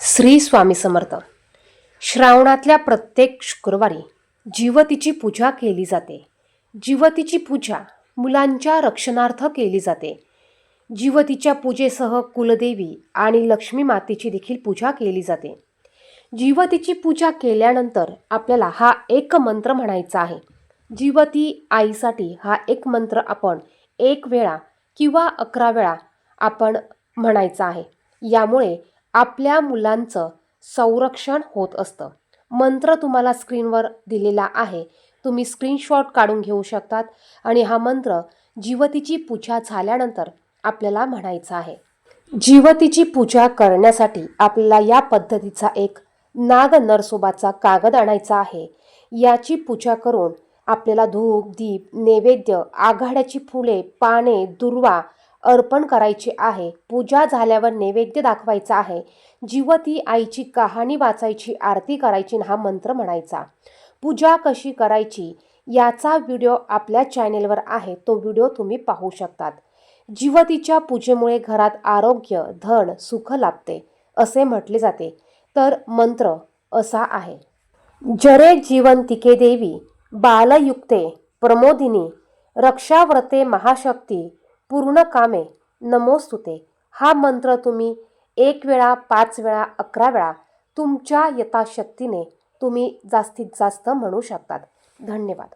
श्री स्वामी समर्थ. श्रावणातल्या प्रत्येक शुक्रवारी जीवतीची पूजा केली जाते. जीवतीची पूजा मुलांच्या रक्षणार्थ केली जाते. जीवतीच्या पूजेसह कुलदेवी आणि लक्ष्मी मातेची देखील पूजा केली जाते. जीवतीची पूजा केल्यानंतर आपल्याला हा एक मंत्र म्हणायचा आहे. जीवती आईसाठी हा एक मंत्र आपण एक वेळा किंवा अकरा वेळा आपण म्हणायचा आहे. यामुळे आपल्या मुलांचं संरक्षण होत असतं. मंत्र तुम्हाला स्क्रीनवर दिलेला आहे. तुम्ही स्क्रीनशॉट काढून घेऊ शकतात आणि हा मंत्र जीवतीची पूजा झाल्यानंतर आपल्याला म्हणायचा आहे. जीवतीची पूजा करण्यासाठी आपल्याला या पद्धतीचा एक नाग नरसोबाचा कागद आणायचा आहे. याची पूजा करून आपल्याला धूप दीप नैवेद्य आघाड्याची फुले पाने दुर्वा अर्पण करायची आहे. पूजा झाल्यावर नैवेद्य दाखवायचा आहे. जीवती आईची कहाणी वाचायची आरती करायची हा मंत्र म्हणायचा. पूजा कशी करायची? याचा व्हिडिओ आपल्या चॅनेलवर आहे. तो व्हिडिओ तुम्ही पाहू शकतात. जीवतीच्या पूजेमुळे घरात आरोग्य धन सुख लाभते असे म्हटले जाते. तर मंत्र असा आहे. जरे जीवंतिके देवी बालयुक्ते प्रमोदिनी रक्षाव्रते महाशक्ती पूर्ण कामे नमोस्तुते हा मंत्र तुम्ही एक वेळा पाच वेळा अकरा वेळा तुमच्या यथाशक्तीने तुम्ही जास्तीत जास्त म्हणू शकतात. धन्यवाद.